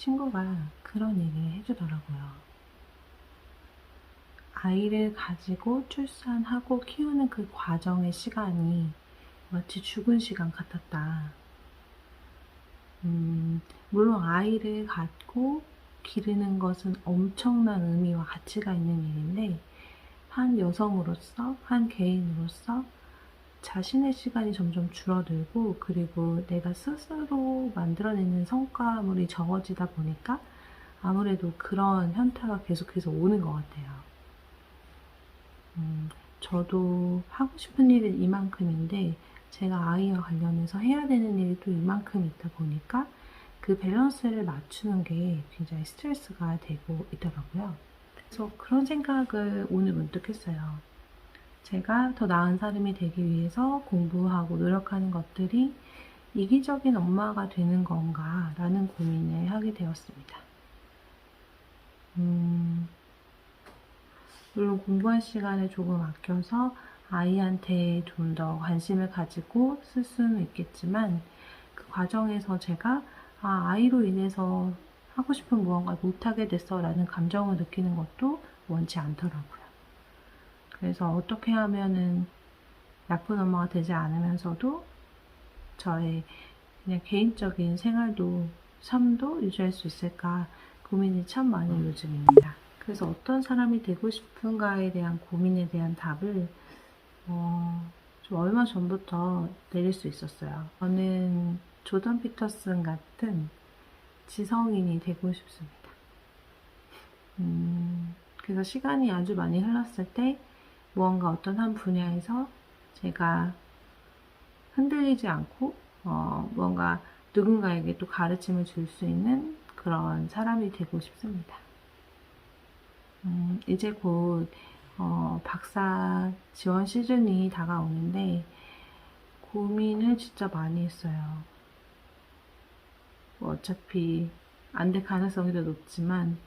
친구가 그런 얘기를 해주더라고요. 아이를 가지고 출산하고 키우는 그 과정의 시간이 마치 죽은 시간 같았다. 음, 물론 아이를 갖고 기르는 것은 엄청난 의미와 가치가 있는 일인데, 한 여성으로서, 한 개인으로서 자신의 시간이 점점 줄어들고 그리고 내가 스스로 만들어내는 성과물이 적어지다 보니까 아무래도 그런 현타가 계속해서 오는 것 같아요. 음, 저도 하고 싶은 일은 이만큼인데 제가 아이와 관련해서 해야 되는 일이 또 이만큼 있다 보니까 그 밸런스를 맞추는 게 굉장히 스트레스가 되고 있더라고요. 그래서 그런 생각을 오늘 문득 했어요. 제가 더 나은 사람이 되기 위해서 공부하고 노력하는 것들이 이기적인 엄마가 되는 건가 라는 고민을 하게 되었습니다. 음, 물론 공부할 시간을 조금 아껴서 아이한테 좀 더 관심을 가지고 쓸 수는 있겠지만 그 과정에서 제가 아, 아이로 인해서 하고 싶은 무언가 못하게 됐어 라는 감정을 느끼는 것도 원치 않더라고요. 그래서 어떻게 하면은 나쁜 엄마가 되지 않으면서도 저의 그냥 개인적인 생활도 삶도 유지할 수 있을까 고민이 참 많은 요즘입니다. 그래서 어떤 사람이 되고 싶은가에 대한 고민에 대한 답을 어, 좀 얼마 전부터 내릴 수 있었어요. 저는 조던 피터슨 같은 지성인이 되고 싶습니다. 음, 그래서 시간이 아주 많이 흘렀을 때 무언가 어떤 한 분야에서 제가 흔들리지 않고 어, 무언가 누군가에게 또 가르침을 줄 수 있는 그런 사람이 되고 싶습니다. 음, 이제 곧 어, 박사 지원 시즌이 다가오는데 고민을 진짜 많이 했어요. 뭐 어차피 안 될 가능성이 더 높지만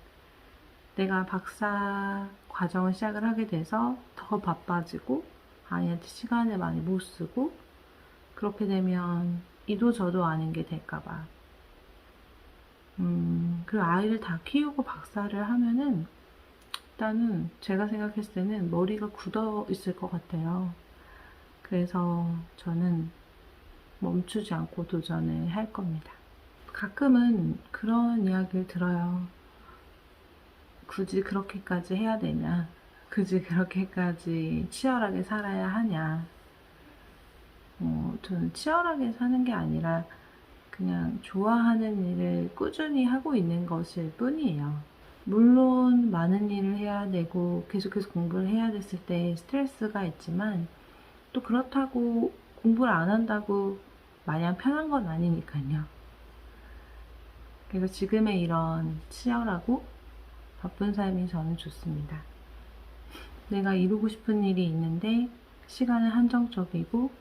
내가 박사 과정을 시작을 하게 돼서 더 바빠지고 아이한테 시간을 많이 못 쓰고 그렇게 되면 이도 저도 아닌 게 될까봐 음, 그 아이를 다 키우고 박사를 하면은 일단은 제가 생각했을 때는 머리가 굳어 있을 것 같아요. 그래서 저는 멈추지 않고 도전을 할 겁니다. 가끔은 그런 이야기를 들어요. 굳이 그렇게까지 해야 되냐? 굳이 그렇게까지 치열하게 살아야 하냐? 어, 저는 치열하게 사는 게 아니라 그냥 좋아하는 일을 꾸준히 하고 있는 것일 뿐이에요. 물론 많은 일을 해야 되고 계속해서 공부를 해야 됐을 때 스트레스가 있지만 또 그렇다고 공부를 안 한다고 마냥 편한 건 아니니까요. 그래서 지금의 이런 치열하고 바쁜 삶이 저는 좋습니다. 내가 이루고 싶은 일이 있는데 시간은 한정적이고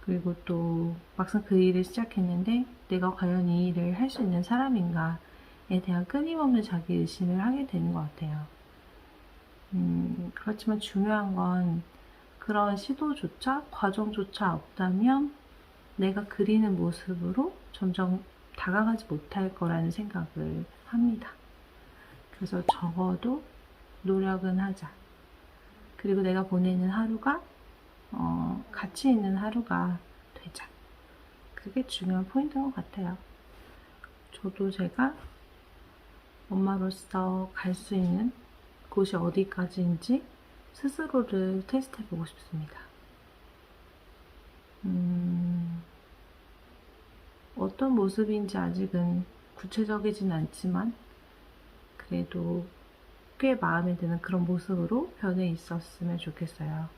그리고 또 막상 그 일을 시작했는데 내가 과연 이 일을 할 수 있는 사람인가에 대한 끊임없는 자기 의심을 하게 되는 것 같아요. 음, 그렇지만 중요한 건 그런 시도조차 과정조차 없다면 내가 그리는 모습으로 점점 다가가지 못할 거라는 생각을 합니다. 그래서 적어도 노력은 하자. 그리고 내가 보내는 하루가 어, 가치 있는 하루가 되자. 그게 중요한 포인트인 것 같아요. 저도 제가 엄마로서 갈 수 있는 곳이 어디까지인지 스스로를 테스트해 보고 싶습니다. 음, 어떤 모습인지 아직은 구체적이진 않지만 그래도 꽤 마음에 드는 그런 모습으로 변해 있었으면 좋겠어요.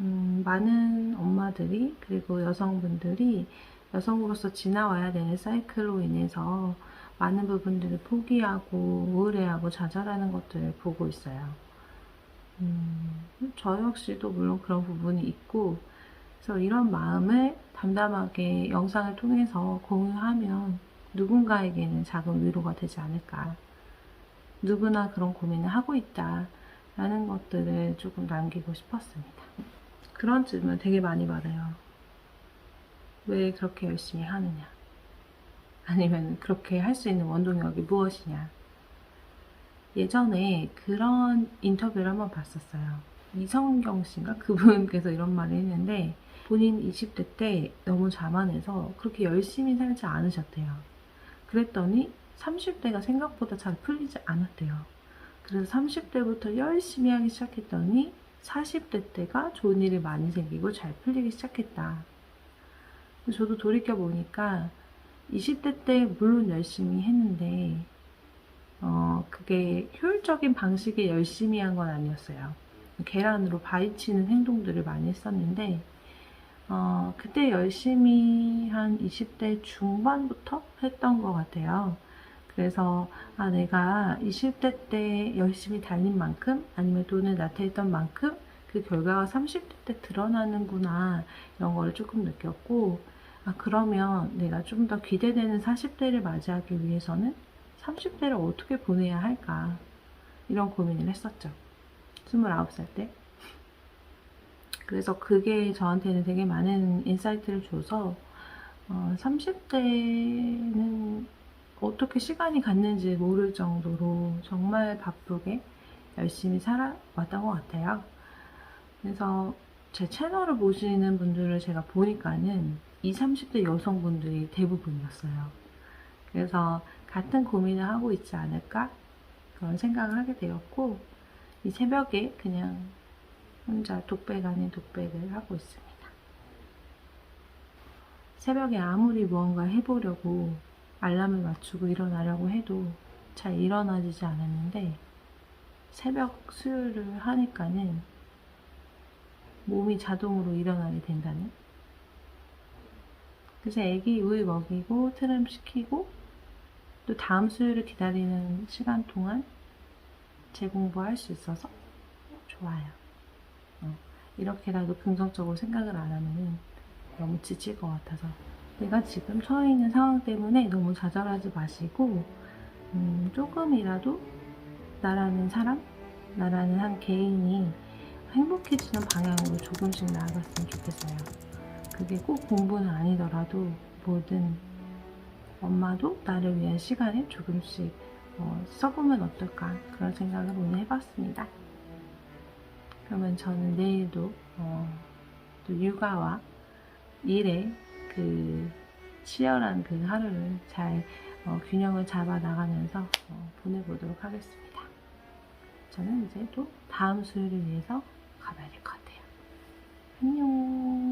음, 많은 엄마들이 그리고 여성분들이 여성으로서 지나와야 되는 사이클로 인해서 많은 부분들을 포기하고 우울해하고 좌절하는 것들을 보고 있어요. 음, 저 역시도 물론 그런 부분이 있고, 그래서 이런 마음을 담담하게 영상을 통해서 공유하면 누군가에게는 작은 위로가 되지 않을까. 누구나 그런 고민을 하고 있다. 라는 것들을 조금 남기고 싶었습니다. 그런 질문 되게 많이 받아요. 왜 그렇게 열심히 하느냐? 아니면 그렇게 할 수 있는 원동력이 무엇이냐? 예전에 그런 인터뷰를 한번 봤었어요. 이성경 씨인가? 그분께서 이런 말을 했는데, 본인 20대 때 너무 자만해서 그렇게 열심히 살지 않으셨대요. 그랬더니 30대가 생각보다 잘 풀리지 않았대요. 그래서 30대부터 열심히 하기 시작했더니 40대 때가 좋은 일이 많이 생기고 잘 풀리기 시작했다. 저도 돌이켜 보니까 20대 때 물론 열심히 했는데 어 그게 효율적인 방식의 열심히 한 건 아니었어요. 계란으로 바위치는 행동들을 많이 했었는데 어 그때 열심히 한 20대 중반부터 했던 것 같아요. 그래서 아 내가 20대 때 열심히 달린 만큼 아니면 돈을 나태했던 만큼 그 결과가 30대 때 드러나는구나 이런 거를 조금 느꼈고 아 그러면 내가 좀 더 기대되는 40대를 맞이하기 위해서는 30대를 어떻게 보내야 할까? 이런 고민을 했었죠. 29살 때. 그래서 그게 저한테는 되게 많은 인사이트를 줘서 어, 30대는 어떻게 시간이 갔는지 모를 정도로 정말 바쁘게 열심히 살아왔던 것 같아요. 그래서 제 채널을 보시는 분들을 제가 보니까는 20, 30대 여성분들이 대부분이었어요. 그래서 같은 고민을 하고 있지 않을까? 그런 생각을 하게 되었고, 이 새벽에 그냥 혼자 독백 아닌 독백을 하고 있습니다. 새벽에 아무리 무언가 해보려고 알람을 맞추고 일어나려고 해도 잘 일어나지지 않았는데 새벽 수유를 하니까는 몸이 자동으로 일어나게 된다는 그래서 애기 우유 먹이고 트름 시키고 또 다음 수유를 기다리는 시간 동안 재공부할 수 있어서 좋아요. 어, 이렇게라도 긍정적으로 생각을 안 하면은 너무 지칠 것 같아서 내가 지금 처해 있는 상황 때문에 너무 좌절하지 마시고 음, 조금이라도 나라는 사람, 나라는 한 개인이 행복해지는 방향으로 조금씩 나아갔으면 좋겠어요. 그게 꼭 공부는 아니더라도 뭐든 엄마도 나를 위한 시간을 조금씩 어, 써보면 어떨까 그런 생각을 오늘 해봤습니다. 그러면 저는 내일도 어, 또 육아와 일에 그 치열한 그 하루를 잘 어, 균형을 잡아 나가면서 어, 보내보도록 하겠습니다. 저는 이제 또 다음 수요일을 위해서 가봐야 될 것 같아요. 안녕.